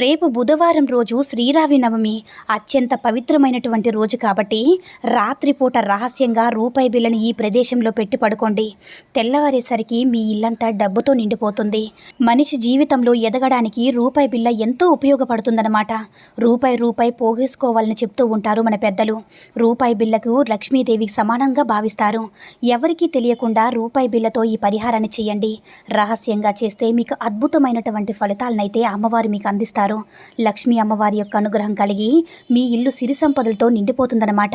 రేపు బుధవారం రోజు శ్రీరావి నవమి. అత్యంత పవిత్రమైనటువంటి రోజు కాబట్టి రాత్రిపూట రహస్యంగా రూపాయి బిల్లని ఈ ప్రదేశంలో పెట్టి పడుకోండి తెల్లవారేసరికి మీ ఇల్లంతా డబ్బుతో నిండిపోతుంది. మనిషి జీవితంలో ఎదగడానికి రూపాయి బిల్ల ఎంతో ఉపయోగపడుతుందన్నమాట. రూపాయి రూపాయి పోగేసుకోవాలని చెప్తూ ఉంటారు మన పెద్దలు. రూపాయి బిల్లకు లక్ష్మీదేవికి సమానంగా భావిస్తారు. ఎవరికీ తెలియకుండా రూపాయి బిల్లతో ఈ పరిహారాన్ని చేయండి. రహస్యంగా చేస్తే మీకు అద్భుతమైనటువంటి ఫలితాలనైతే అమ్మవారు మీకు అందిస్తారు. లక్ష్మీ అమ్మవారి యొక్క అనుగ్రహం కలిగి మీ ఇల్లు సిరి సంపదలతో నిండిపోతుందన్నమాట.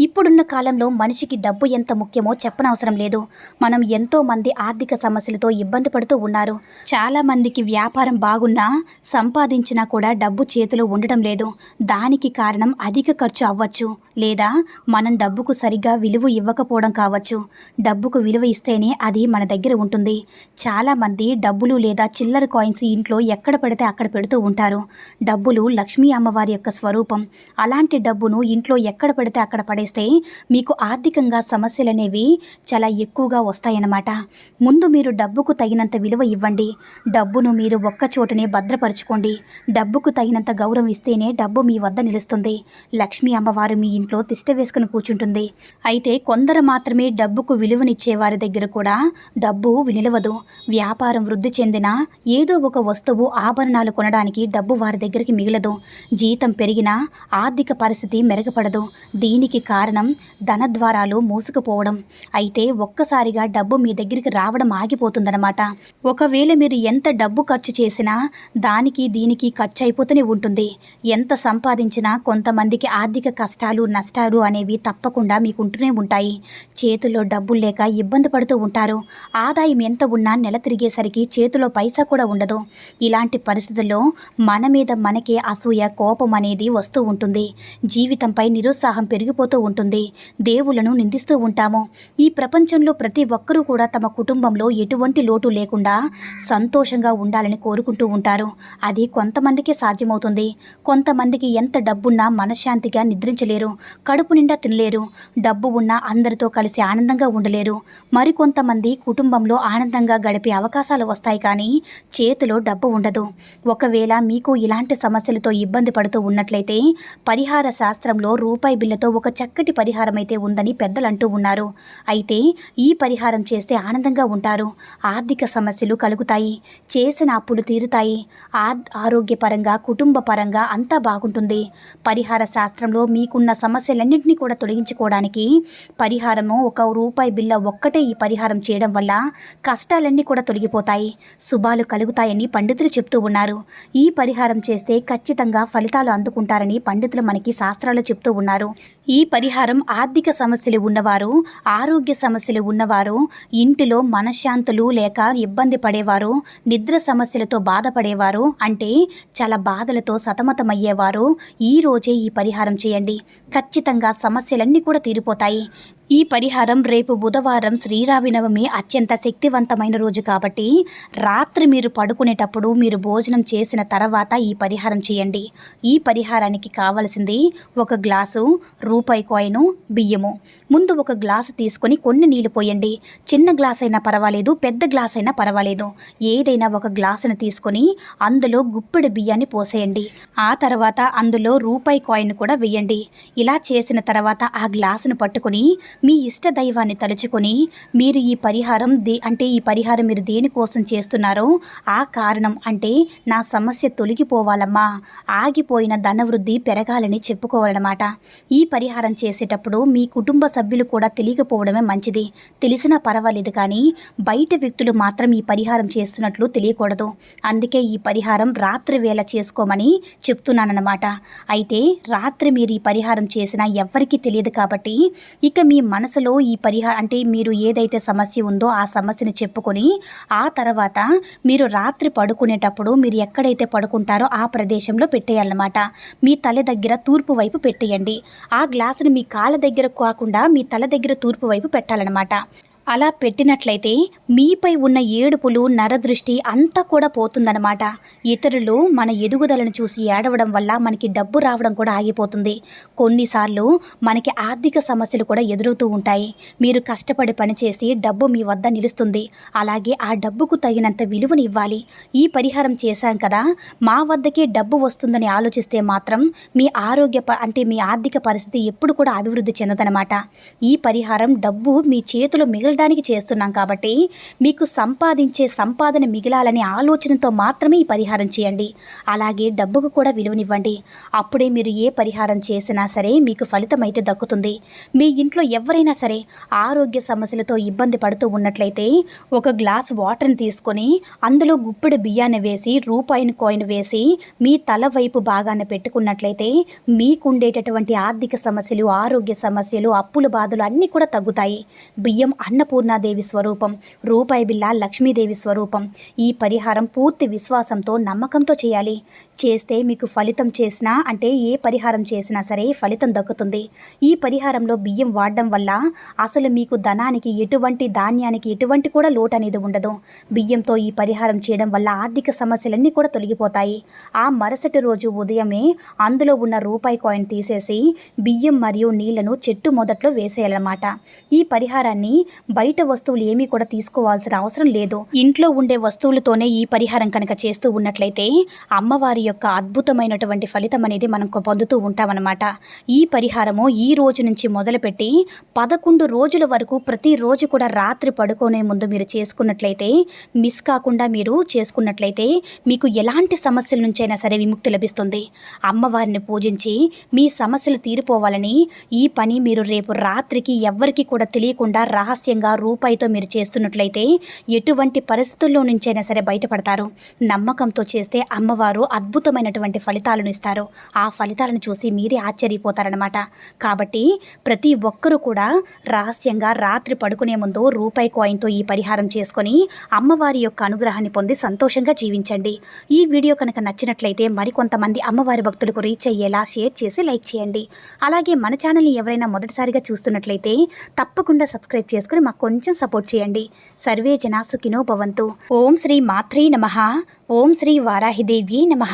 ఇప్పుడున్న కాలంలో మనిషికి డబ్బు ఎంత ముఖ్యమో చెప్పనవసరం లేదు. మనం ఎంతో మంది ఆర్థిక సమస్యలతో ఇబ్బంది పడుతూ ఉన్నారు. చాలా మందికి వ్యాపారం బాగున్నా సంపాదించినా కూడా డబ్బు చేతిలో ఉండడం లేదు. దానికి కారణం అధిక ఖర్చు అవ్వచ్చు. లేదా మనం డబ్బుకు సరిగ్గా విలువ ఇవ్వకపోవడం కావచ్చు. డబ్బుకు విలువ ఇస్తేనే అది మన దగ్గర ఉంటుంది. చాలామంది డబ్బులు లేదా చిల్లర కాయిన్స్ ఇంట్లో ఎక్కడ పడితే అక్కడ పెడుతూ ఉంటారు. డబ్బులు లక్ష్మీ అమ్మవారి యొక్క స్వరూపం. అలాంటి డబ్బును ఇంట్లో ఎక్కడ పడితే అక్కడ పడేస్తే మీకు ఆర్థికంగా సమస్యలు అనేవి చాలా ఎక్కువగా వస్తాయన్నమాట. ముందు మీరు డబ్బుకు తగినంత విలువ ఇవ్వండి. డబ్బును మీరు ఒక్క చోటనే భద్రపరచుకోండి. డబ్బుకు తగినంత గౌరవం ఇస్తేనే డబ్బు మీ వద్ద నిలుస్తుంది. లక్ష్మీ అమ్మవారు మీ ఇంట్లో తిష్ట వేసుకుని కూర్చుంటుంది. అయితే కొందరు మాత్రమే డబ్బుకు విలువనిచ్చే వారి దగ్గర కూడా డబ్బు నిలవదు వ్యాపారం వృద్ధి చెందిన ఏదో ఒక వస్తువు ఆభరణాలు కొనడానికి డబ్బు డబ్బు వారి దగ్గరికి మిగలదు. జీతం పెరిగినా ఆర్థిక పరిస్థితి మెరుగుపడదు. దీనికి కారణం ధనద్వారాలు మూసుకుపోవడం. అయితే ఒక్కసారిగా డబ్బు మీ దగ్గరికి రావడం ఆగిపోతుందన్నమాట. ఒకవేళ మీరు ఎంత డబ్బు ఖర్చు చేసినా దానికి దీనికి ఖర్చు అయిపోతూనే ఉంటుంది. ఎంత సంపాదించినా కొంతమందికి ఆర్థిక కష్టాలు నష్టాలు అనేవి తప్పకుండా మీకు ఉంటూనే ఉంటాయి. చేతిలో డబ్బులు లేక ఇబ్బంది పడుతూ ఉంటారు. ఆదాయం ఎంత ఉన్నా నెల తిరిగేసరికి చేతిలో పైసా కూడా ఉండదు. ఇలాంటి పరిస్థితుల్లో మన మీద మనకే అసూయ కోపం అనేది వస్తూ ఉంటుంది. జీవితంపై నిరుత్సాహం పెరిగిపోతూ ఉంటుంది. దేవులను నిందిస్తూ ఉంటాము. ఈ ప్రపంచంలో ప్రతి ఒక్కరూ కూడా తమ కుటుంబంలో ఎటువంటి లోటు లేకుండా సంతోషంగా ఉండాలని కోరుకుంటూ ఉంటారు. అది కొంతమందికే సాధ్యమవుతుంది. కొంతమందికి ఎంత డబ్బున్నా మనశ్శాంతిగా నిద్రించలేరు. కడుపు నిండా తినలేరు. డబ్బు ఉన్నా అందరితో కలిసి ఆనందంగా ఉండలేరు. మరికొంతమంది కుటుంబంలో ఆనందంగా గడిపే అవకాశాలు వస్తాయి కానీ చేతిలో డబ్బు ఉండదు. ఒకవేళ మీకు ఇలాంటి సమస్యలతో ఇబ్బంది పడుతూ ఉన్నట్లయితే పరిహార శాస్త్రంలో రూపాయి బిల్లతో ఒక చక్కటి పరిహారం అయితే ఉందని పెద్దలు అంటూ ఉన్నారు. అయితే ఈ పరిహారం చేస్తే ఆనందంగా ఉంటారు. ఆర్థిక సమస్యలు కలుగుతాయి. చేసిన అప్పులు తీరుతాయి. ఆ ఆరోగ్యపరంగా కుటుంబ పరంగా అంతా బాగుంటుంది. పరిహార శాస్త్రంలో మీకున్న సమస్యలన్నింటినీ కూడా తొలగించుకోవడానికి పరిహారము ఒక రూపాయి బిల్ల ఒక్కటే ఈ పరిహారం చేయడం వల్ల కష్టాలన్నీ కూడా తొలగిపోతాయి. శుభాలు కలుగుతాయని పండితులు చెప్తూ ఉన్నారు. ఈ పరిహారం చేస్తే ఖచ్చితంగా ఫలితాలు అందుకుంటారని పండితులు మనకి శాస్త్రాలు చెప్తూ ఉన్నారు. ఈ పరిహారం ఆర్థిక సమస్యలు ఉన్నవారు ఆరోగ్య సమస్యలు ఉన్నవారు ఇంటిలో మనశ్శాంతులు లేక ఇబ్బంది పడేవారు నిద్ర సమస్యలతో బాధపడేవారు అంటే చాలా బాధలతో సతమతమయ్యేవారు ఈ రోజే ఈ పరిహారం చేయండి. ఖచ్చితంగా సమస్యలన్నీ కూడా తీరిపోతాయి. ఈ పరిహారం రేపు బుధవారం శ్రీరావినవమి అత్యంత శక్తివంతమైన రోజు కాబట్టి రాత్రి మీరు పడుకునేటప్పుడు మీరు భోజనం చేసిన తర్వాత ఈ పరిహారం చేయండి. ఈ పరిహారానికి కావలసింది ఒక గ్లాసు రూపాయి కాయిను బియ్యము. ముందు ఒక గ్లాసు తీసుకొని కొన్ని నీళ్ళు పోయండి. చిన్న గ్లాస్ అయినా పర్వాలేదు పెద్ద గ్లాస్ అయినా పర్వాలేదు. ఏదైనా ఒక గ్లాసును తీసుకొని అందులో గుప్పెడు బియ్యాన్ని పోసేయండి. ఆ తర్వాత అందులో రూపాయి కాయిన్ కూడా వేయండి. ఇలా చేసిన తర్వాత ఆ గ్లాసును పట్టుకొని మీ ఇష్ట దైవాన్ని తలుచుకొని మీరు ఈ పరిహారం దే అంటే ఈ పరిహారం మీరు దేనికోసం చేస్తున్నారో ఆ కారణం అంటే నా సమస్య తొలగిపోవాలమ్మా. ఆగిపోయిన ధనవృద్ధి పెరగాలని చెప్పుకోవాలన్నమాట. ఈ పరిహారం చేసేటప్పుడు మీ కుటుంబ సభ్యులు కూడా తెలియకపోవడమే మంచిది. తెలిసినా పర్వాలేదు కానీ బయట వ్యక్తులు మాత్రం ఈ పరిహారం చేస్తున్నట్లు తెలియకూడదు. అందుకే ఈ పరిహారం రాత్రి వేళ చేసుకోమని చెప్తున్నానన్నమాట. అయితే రాత్రి మీరు ఈ పరిహారం చేసినా ఎవ్వరికీ తెలియదు కాబట్టి ఇక మీ మనసులో ఈ పరిహారం అంటే మీరు ఏదైతే సమస్య ఉందో ఆ సమస్యను చెప్పుకొని ఆ తర్వాత మీరు రాత్రి పడుకునేటప్పుడు మీరు ఎక్కడైతే పడుకుంటారో ఆ ప్రదేశంలో పెట్టేయాలన్నమాట. మీ తల దగ్గర తూర్పు వైపు పెట్టేయండి. ఆ గ్లాసును మీ కాళ్ళ దగ్గర కాకుండా మీ తల దగ్గర తూర్పు వైపు పెట్టాలన్నమాట. అలా పెట్టినట్లయితే మీపై ఉన్న ఏడుపులు నరదృష్టి అంతా కూడా పోతుందన్నమాట. ఇతరులు మన ఎదుగుదలను చూసి ఏడవడం వల్ల మనకి డబ్బు రావడం కూడా ఆగిపోతుంది. కొన్నిసార్లు మనకి ఆర్థిక సమస్యలు కూడా ఎదురవుతూ ఉంటాయి. మీరు కష్టపడి పనిచేసి డబ్బు మీ వద్ద నిలుస్తుంది. అలాగే ఆ డబ్బుకు తగినంత విలువను ఇవ్వాలి. ఈ పరిహారం చేశాం కదా. మా వద్దకే డబ్బు వస్తుందని ఆలోచిస్తే మాత్రం మీ ఆరోగ్య అంటే మీ ఆర్థిక పరిస్థితి ఎప్పుడు కూడా అభివృద్ధి చెందదనమాట ఈ పరిహారం డబ్బు మీ చేతిలో మిగలడానికి చేస్తున్నాం కాబట్టి మీకు సంపాదించే సంపాదన మిగిలాలనే ఆలోచనతో మాత్రమే ఈ పరిహారం చేయండి. అలాగే డబ్బుకు కూడా విలువనివ్వండి. అప్పుడే మీరు ఏ పరిహారం చేసినా సరే మీకు ఫలితం అయితే దక్కుతుంది. మీ ఇంట్లో ఎవరైనా సరే ఆరోగ్య సమస్యలతో ఇబ్బంది పడుతూ ఉన్నట్లయితే ఒక గ్లాస్ వాటర్ని తీసుకొని అందులో గుప్పెడు బియ్యాన్ని వేసి రూపాయిని కాయిన్ వేసి మీ తల వైపు భాగాన పెట్టుకున్నట్లయితే మీకుండేటటువంటి ఆర్థిక సమస్యలు ఆరోగ్య సమస్యలు అప్పుల బాధలు అన్నీ కూడా తగ్గుతాయి. బియ్యం అన్నపూర్ణాదేవి స్వరూపం రూపాయి బిళ్ళ లక్ష్మీదేవి స్వరూపం. ఈ పరిహారం పూర్తి విశ్వాసంతో నమ్మకంతో చేయాలి. చేస్తే మీకు ఫలితం చేసినా అంటే ఏ పరిహారం చేసినా సరే ఫలితం దక్కుతుంది. ఈ పరిహారంలో బియ్యం వాడడం వల్ల అసలు మీకు ధనానికి ఎటువంటి ధాన్యానికి ఎటువంటి కూడా లోటు అనేది ఉండదు. బియ్యంతో ఈ పరిహారం చేయడం వల్ల ఆర్థిక సమస్యలన్నీ కూడా తొలగిపోతాయి. ఆ మరుసటి రోజు ఉదయమే అందులో ఉన్న రూపాయి కాయిన్ తీసేసి బియ్యం మరియు నీళ్ళను చెట్టు మొదట్లో వేసేయాలన్నమాట. ఈ పరిహారాన్ని బయట వస్తువులు ఏమీ కూడా తీసుకోవాల్సిన అవసరం లేదు. ఇంట్లో ఉండే వస్తువులతోనే ఈ పరిహారం కనుక చేస్తూ ఉన్నట్లయితే అమ్మవారి యొక్క అద్భుతమైనటువంటి ఫలితం అనేది మనం పొందుతూ ఉంటామన్నమాట. ఈ పరిహారము ఈ రోజు నుంచి మొదలుపెట్టి పదకొండు రోజుల వరకు ప్రతిరోజు కూడా రాత్రి పడుకునే ముందు మీరు చేసుకున్నట్లయితే మిస్ కాకుండా మీరు చేసుకున్నట్లయితే మీకు ఎలాంటి సమస్యల నుంచైనా సరే విముక్తి లభిస్తుంది. అమ్మవారిని పూజించి మీ సమస్యలు తీరిపోవాలని ఈ పని మీరు రేపు రాత్రికి ఎవ్వరికి కూడా తెలియకుండా రహస్యంగా రూపాయితో మీరు చేస్తున్నట్లయితే ఎటువంటి పరిస్థితుల్లో నుంచైనా సరే బయటపడతారు. నమ్మకంతో చేస్తే అమ్మవారు అద్భుతమైనటువంటి ఫలితాలను ఇస్తారు. ఆ ఫలితాలను చూసి మీరే ఆశ్చర్యపోతారనమాట కాబట్టి ప్రతి ఒక్కరూ కూడా రహస్యంగా రాత్రి పడుకునే ముందు రూపాయి కాయిన్తో ఈ పరిహారం చేసుకొని అమ్మవారి యొక్క అనుగ్రహాన్ని పొంది సంతోషంగా జీవించండి. ఈ వీడియో కనుక నచ్చినట్లయితే మరికొంతమంది అమ్మవారి భక్తులకు రీచ్ అయ్యేలా షేర్ చేసి లైక్ చేయండి. అలాగే మన ఛానల్ని ఎవరైనా మొదటిసారిగా చూస్తున్నట్లయితే తప్పకుండా సబ్స్క్రైబ్ చేసుకుని కొంచెం సపోర్ట్ చేయండి. సర్వే జనా సుఖినో భవంతు. ఓం శ్రీ మాత్రే నమః. ఓం శ్రీ వారాహిదేవి నమ.